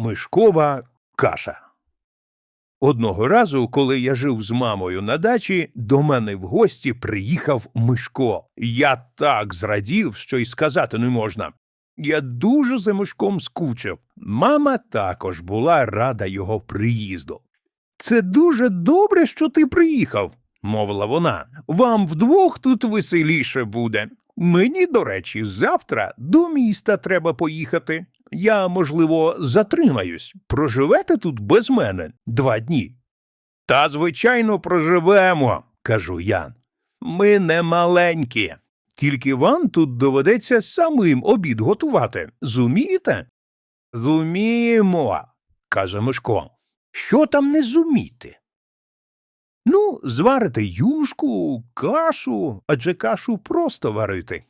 Мишкова каша. Одного разу, коли я жив з мамою на дачі, до мене в гості приїхав Мишко. Я так зрадів, що й сказати не можна. Я дуже за Мишком скучив. Мама також була рада його приїзду. Це дуже добре, що ти приїхав, мовила вона. Вам вдвох тут веселіше буде. Мені, до речі, завтра до міста треба поїхати. Я, можливо, затримаюсь. Проживете тут без мене два дні. Та, звичайно, проживемо, кажу я. Ми не маленькі. Tільки вам тут доведеться самим обід готувати. Зумієте? Зуміємо, каже Мишко. Що там не зуміти? Ну, зварите юшку, кашу, адже кашу просто варити.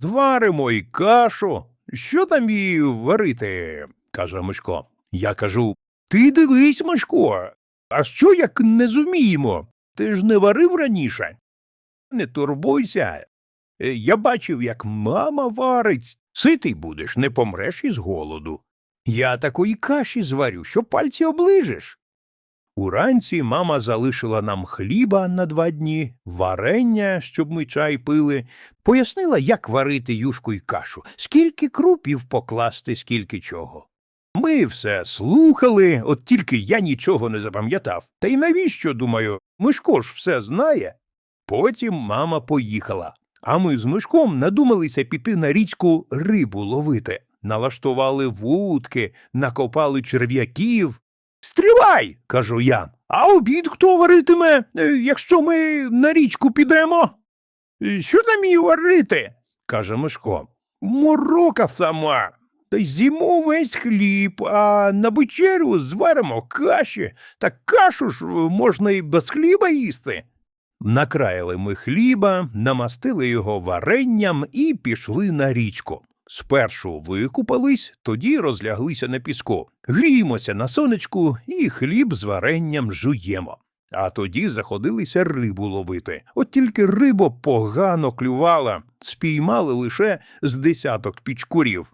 Зваримо й кашу. Що там її варити? каже Мишко. Я кажу Ти дивись, Мишко, а що як не зуміємо? Ти ж не варив раніше. Не турбуйся. Е, Я бачив, як мама варить. Ситий будеш, не помреш із голоду. Я такої каші зварю, що пальці оближеш. Уранці мама залишила нам хліба на два дні, варення, щоб ми чай пили, пояснила, як варити юшку й кашу, скільки крупів покласти, скільки чого. Ми все слухали, от тільки я нічого не запам'ятав. Та й навіщо, думаю, Мишко ж все знає. Потім мама поїхала, а ми з Мишком надумалися піти на річку рибу ловити. Налаштували вудки, накопали черв'яків. Стривай, кажу я. А обід хто варитиме, е, якщо ми на річку підемо? «Е, Що там її варити? каже Мишко. Морока сама. Та й з'їмо весь хліб, а на вечерю зваримо каші, та кашу ж можна і без хліба їсти. Накраїли ми хліба, намастили його варенням і пішли на річку. Спершу викупались, тоді розляглися на піску, гріємося на сонечку і хліб з варенням жуємо. А тоді заходилися рибу ловити. От тільки риба погано клювала, спіймали лише з десяток пічкурів.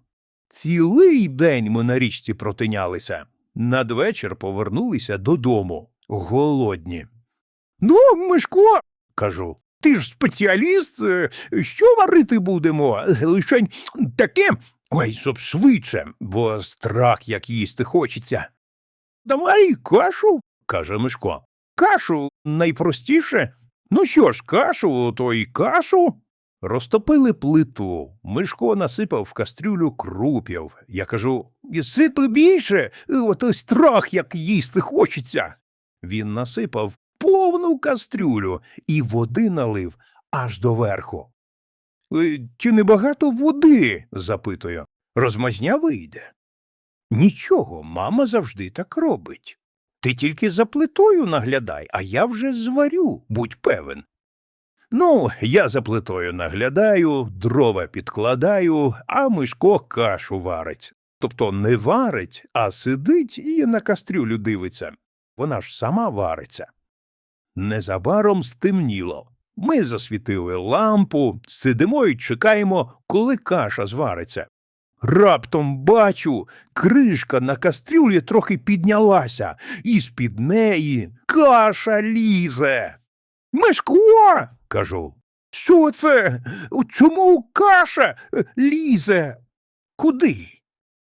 Цілий день ми на річці протинялися. Надвечір повернулися додому, голодні. Ну, Мишко, кажу, ти ж спеціаліст, е, що варити будемо? Лишень таке. Ой, щоб швидше, бо страх як їсти хочеться. Давай кашу, каже Мишко. Кашу найпростіше. Ну що ж, кашу, то й кашу. Розтопили плиту. Мишко насипав в кастрюлю крупів. Я кажу сипи більше, ото страх як їсти хочеться. Він насипав повну кастрюлю і води налив аж до верху. «Е, Чи не багато води? запитую. Розмазня вийде. Нічого, мама завжди так робить. Ти тільки за плитою наглядай, а я вже зварю, будь певен. Ну, я за плитою наглядаю, дрова підкладаю, а Мишко кашу варить. Тобто не варить, а сидить і на кастрюлю дивиться. Вона ж сама вариться. Незабаром стемніло. Ми засвітили лампу, сидимо і чекаємо, коли каша звариться. Раптом бачу, кришка на кастрюлі трохи піднялася, і з-під неї каша лізе. Мишко, кажу. Що це? Чому каша е, лізе? Куди?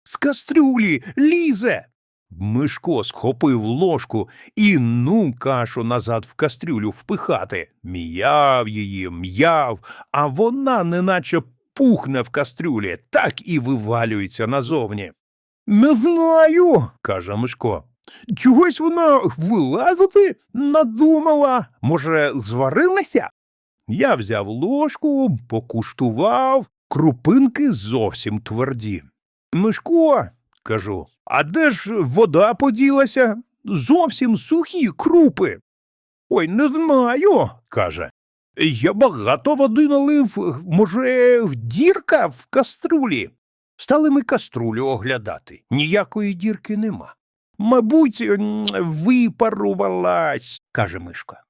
З кастрюлі лізе. Мишко схопив ложку і ну кашу назад в кастрюлю впихати. М'яв її, м'яв, а вона неначе пухне в кастрюлі, так і вивалюється назовні. Не знаю, каже Мишко. Чогось вона вилазити надумала. Може, зварилася? Я взяв ложку, покуштував, крупинки зовсім тверді. Мишко, кажу, а де ж вода поділася? Зовсім сухі крупи. Ой, не знаю, каже. Я багато води налив, може, дірка в каструлі. Стали ми каструлю оглядати. Ніякої дірки нема. Мабуть, випарувалась, каже Мишка.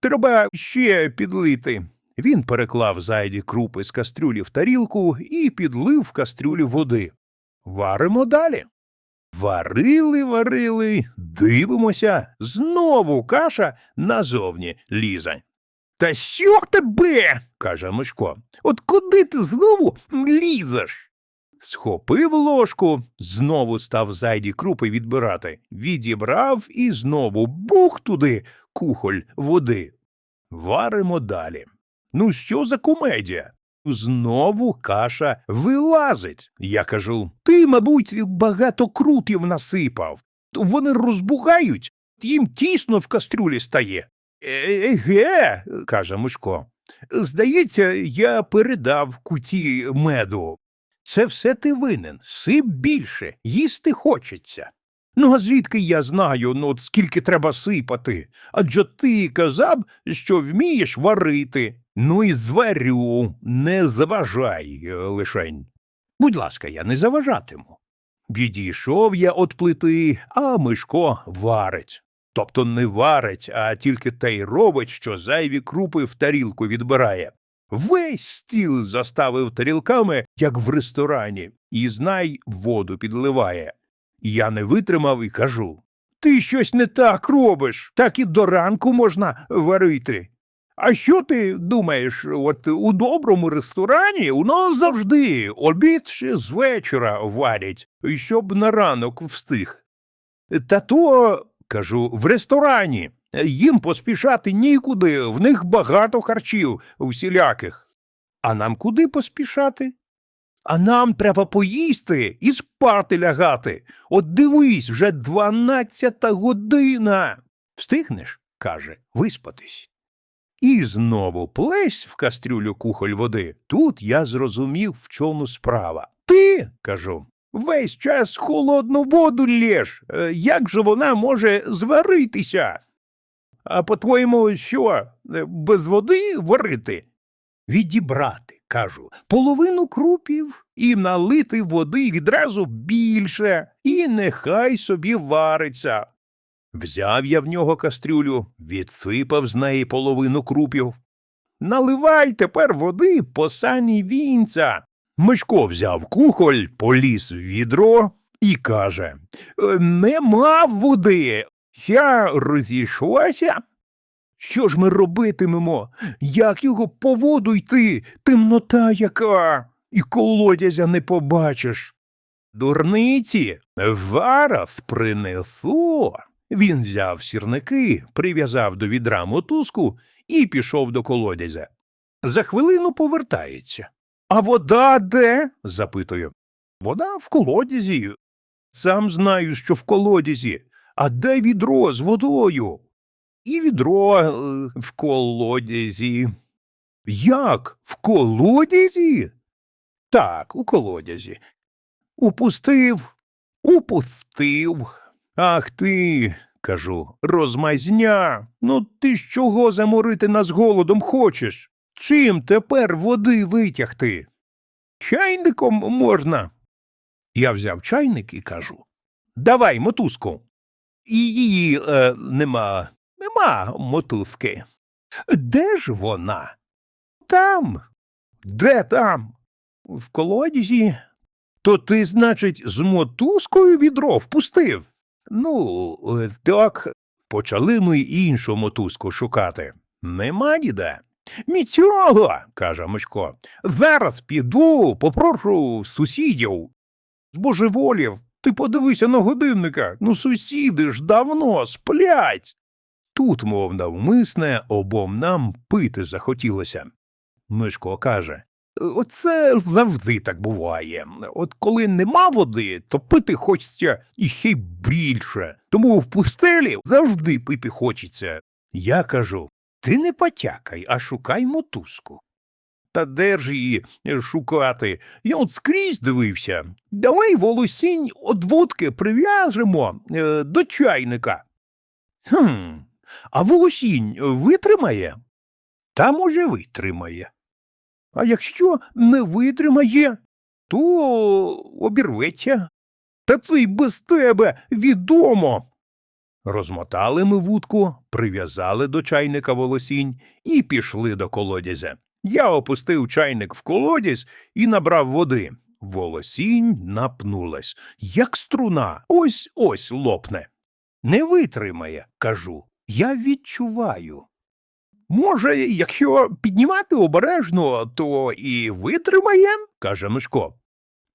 Треба ще підлити. Він переклав зайді крупи з кастрюлі в тарілку і підлив в кастрюлю води. Варимо далі. Варили, варили, дивимося, знову каша назовні лізе. Та що тебе? каже Мишко. От куди ти знову лізеш? Схопив ложку, знову став зайді крупи відбирати, відібрав і знову бух туди кухоль води. Варимо далі. Ну, що за комедія? Знову каша вилазить. Я кажу: ти, мабуть, багато крутів насипав. Вони розбугають, їм тісно в кастрюлі стає. Еге, каже Мишко. Здається, я передав куті меду. Це все ти винен, сип більше, їсти хочеться. Ну, а звідки я знаю, ну, от скільки треба сипати? Адже ти казав, що вмієш варити. Ну і зварю, не заважай е, лишень. Будь ласка, я не заважатиму. Відійшов я від плити, а Мишко варить. Тобто не варить, а тільки те й робить, що зайві крупи в тарілку відбирає. Весь стіл заставив тарілками, як в ресторані, і знай воду підливає. Я не витримав і кажу Ти щось не так робиш, так і до ранку можна варити. А що ти думаєш, от у доброму ресторані у нас завжди обід ще з вечора варять, щоб на ранок встиг. Та то, кажу, в ресторані. Їм поспішати нікуди, в них багато харчів усіляких. А нам куди поспішати? А нам треба поїсти і спати лягати. От дивись, вже дванадцята година. Встигнеш, каже, виспатись. І знову плесь в кастрюлю кухоль води. Тут я зрозумів, в чому справа. Ти, кажу, весь час холодну воду лєш. Е, Як же вона може зваритися? А по-твоєму, що, е, без води варити? Відібрати, кажу, половину крупів і налити води відразу більше, і нехай собі вариться. Взяв я в нього кастрюлю, відсипав з неї половину крупів. Наливай тепер води по сані вінця. Мишко взяв кухоль, поліз в відро і каже «Е, Нема води. Ся розійшлася. Що ж ми робитимемо? Як його по воду йти? Темнота яка, і колодязя не побачиш. Дурниці, зараз принесу. Він взяв сірники, прив'язав до відра мотузку і пішов до колодязя. За хвилину повертається. А вода де? запитую. Вода в колодязі. Сам знаю, що в колодязі. А де відро з водою? І відро е, в колодязі. Як? В колодязі? Так, у колодязі. Упустив, упустив. Ах ти, кажу, розмазня. Ну ти з чого заморити нас голодом хочеш? Чим тепер води витягти? Чайником можна. Я взяв чайник і кажу Давай мотузку. Її е, нема, нема мотузки. Де ж вона? Там. Де там? В колодязі. То ти, значить, з мотузкою відро впустив? Ну, е, так, почали ми іншу мотузку шукати. Нема ніде. Нічого, каже Мишко. Зараз піду, попрошу сусідів. Збожеволів, ти подивися на годинника. Ну, сусіди ж давно сплять. Тут, мов навмисне, обом нам пити захотілося. Мишко каже Оце завжди так буває. От коли нема води, то пити хочеться іще більше. Тому в пустелі завжди пити хочеться. Я кажу ти не потякай, а шукай мотузку. Та де ж її шукати? Я от скрізь дивився. Давай волосінь од водки прив'яжемо е, до чайника. Хм, а волосінь витримає? Та, може, витримає. А якщо не витримає, то обірветься. Та це й без тебе відомо. Розмотали ми вудку, прив'язали до чайника волосінь і пішли до колодязя. Я опустив чайник в колодязь і набрав води. Волосінь напнулась, як струна, ось ось лопне. Не витримає, кажу. Я відчуваю. Може, якщо піднімати обережно, то і витримає, каже Мишко.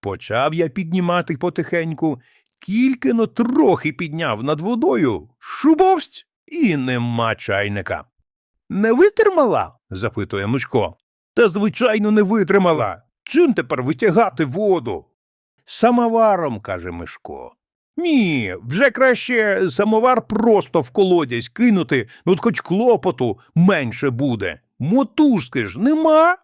Почав я піднімати потихеньку, тільки но трохи підняв над водою, шубовсть, і нема чайника. Не витримала? запитує Мишко. Та, звичайно, не витримала. Чим тепер витягати воду? Самоваром, каже Мишко. Ні, вже краще самовар просто в колодязь кинути, ну от хоч клопоту менше буде. Мотузки ж нема.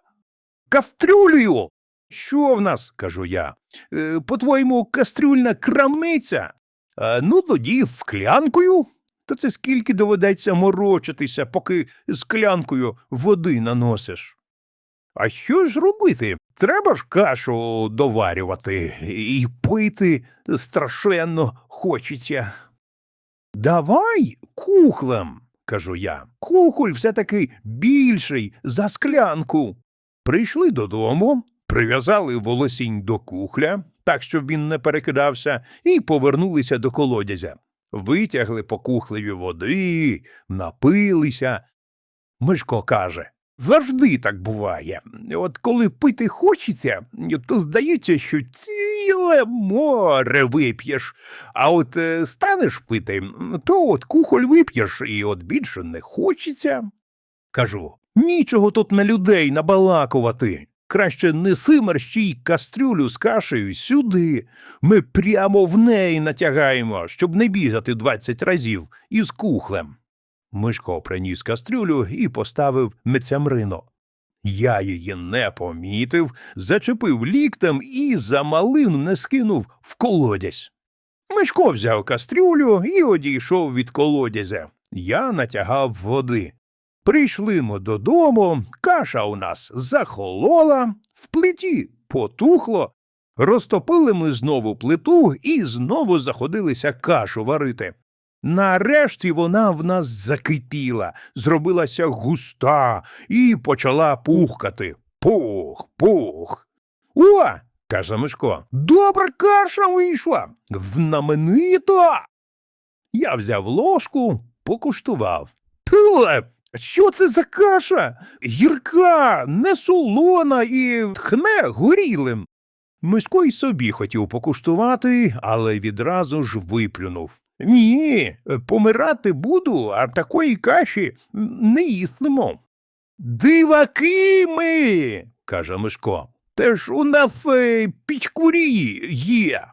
Кастрюлею. Що в нас? кажу я. «Е, По-твоєму, кастрюльна крамниця? «А, ну, тоді вклянкою. Та це скільки доведеться морочитися, поки склянкою води наносиш. А що ж робити? Треба ж кашу доварювати і пити страшенно хочеться. Давай кухлем, кажу я. Кухоль все-таки більший за склянку. Прийшли додому, прив'язали волосінь до кухля, так щоб він не перекидався, і повернулися до колодязя. Витягли по кухлеві води, напилися. Мишко каже. Завжди так буває. От коли пити хочеться, то здається, що ціле море вип'єш, а от е, станеш пити, то от кухоль вип'єш, і от більше не хочеться. Кажу, нічого тут на людей набалакувати. Краще неси мерщій кастрюлю з кашею сюди. Ми прямо в неї натягаємо, щоб не бігати двадцять разів із кухлем. Мишко приніс кастрюлю і поставив мецямрино. Я її не помітив, зачепив ліктем і за малин не скинув в колодязь. Мишко взяв кастрюлю і одійшов від колодязя. Я натягав води. Прийшли ми додому, каша у нас захолола, в плиті потухло. Розтопили ми знову плиту і знову заходилися кашу варити. Нарешті вона в нас закипіла, зробилася густа і почала пухкати. Пух, пух. О, каже Мишко, добра каша вийшла. Знаменито. Я взяв ложку, покуштував. Пиле, що це за каша? Гірка, не солона і тхне горілим. Мишко й собі хотів покуштувати, але відразу ж виплюнув. Ні, помирати буду, а такої каші не їстимо. Диваки ми, каже Мишко. Те ж у нас е, пічкурі є.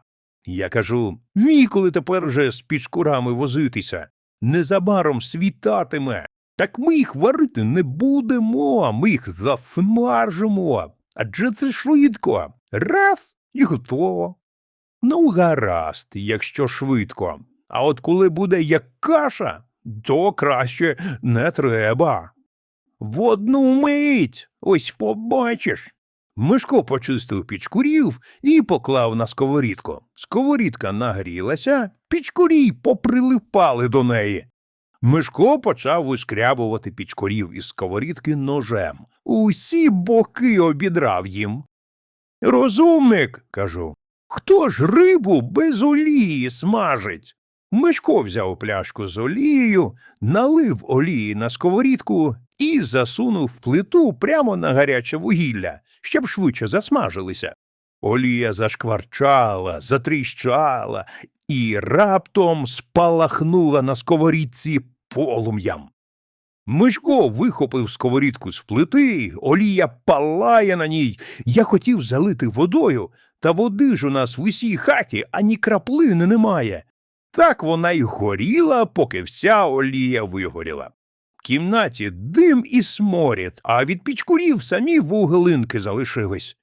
Я кажу, ніколи тепер вже з пічкурами возитися. Незабаром світатиме. Так ми їх варити не будемо, ми їх засмажимо. Адже це швидко. Раз і готово. Ну, гаразд, якщо швидко. А от коли буде як каша, то краще не треба. В одну мить, ось побачиш. Мишко почистив пічкурів і поклав на сковорідку. Сковорідка нагрілася, пічкурі поприлипали до неї. Мишко почав вискрябувати пічкурів із сковорідки ножем. Усі боки обідрав їм. Розумник, кажу, хто ж рибу без олії смажить? Мишко взяв пляшку з олією, налив олії на сковорідку і засунув плиту прямо на гаряче вугілля, щоб швидше засмажилися. Олія зашкварчала, затріщала і раптом спалахнула на сковорідці полум'ям. Мишко вихопив сковорідку з плити, олія палає на ній. Я хотів залити водою, та води ж у нас в усій хаті ані краплини немає. Так вона й горіла, поки вся олія вигоріла. В кімнаті дим і сморід, а від пічкурів самі вуглинки залишились.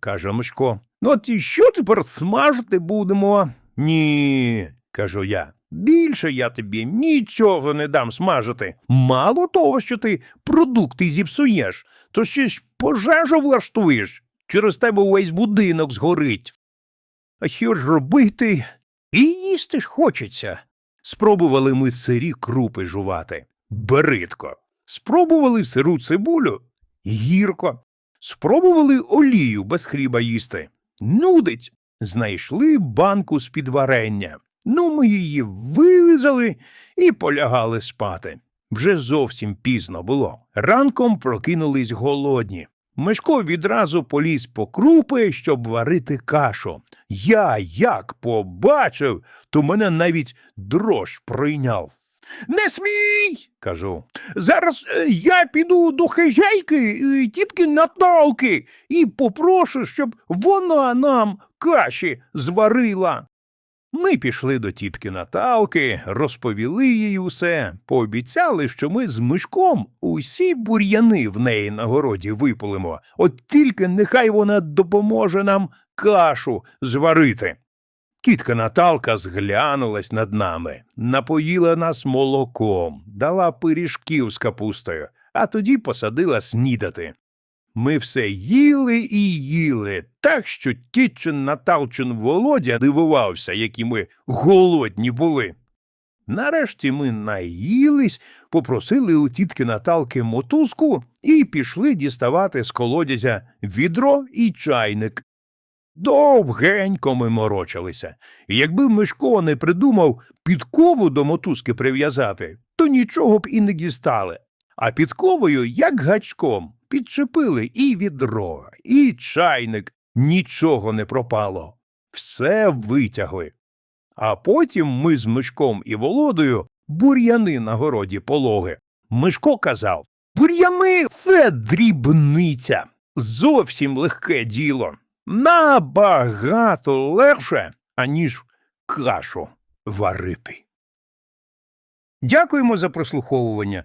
Каже Мишко. Ну от і що тепер смажити будемо? Ні, кажу я. Більше я тобі нічого не дам смажити. Мало того, що ти продукти зіпсуєш, то ще ж пожежу влаштуєш. Через тебе увесь будинок згорить. А що ж робити? І їсти ж хочеться. Спробували ми сирі крупи жувати. Бридко. Спробували сиру цибулю гірко. Спробували олію без хліба їсти. Нудить. Знайшли банку з-під варення. Ну, ми її вилизали і полягали спати. Вже зовсім пізно було. Ранком прокинулись голодні. Мишко відразу поліз по крупи, щоб варити кашу. Я як побачив, то мене навіть дрож пройняв. Не смій, кажу. Зараз е, я піду до хазяйки е, тітки Наталки і попрошу, щоб вона нам каші зварила. Ми пішли до тітки Наталки, розповіли їй усе, пообіцяли, що ми з мишком усі бур'яни в неї на городі випалимо, от тільки нехай вона допоможе нам кашу зварити. Тітка Наталка зглянулась над нами, напоїла нас молоком, дала пиріжків з капустою, а тоді посадила снідати. Ми все їли і їли, так що тітчин Наталчин Володя дивувався, які ми голодні були. Нарешті ми наїлись, попросили у тітки Наталки мотузку і пішли діставати з колодязя відро і чайник. Довгенько ми морочилися. І якби Мишко не придумав підкову до мотузки прив'язати, то нічого б і не дістали. А підковою, як гачком, підчепили і відро, і чайник, нічого не пропало. Все витягли. А потім ми з Мишком і Володою бур'яни на городі пологи. Мишко казав бур'яни це дрібниця, зовсім легке діло. Набагато легше, аніж кашу варити. Дякуємо за прослуховування.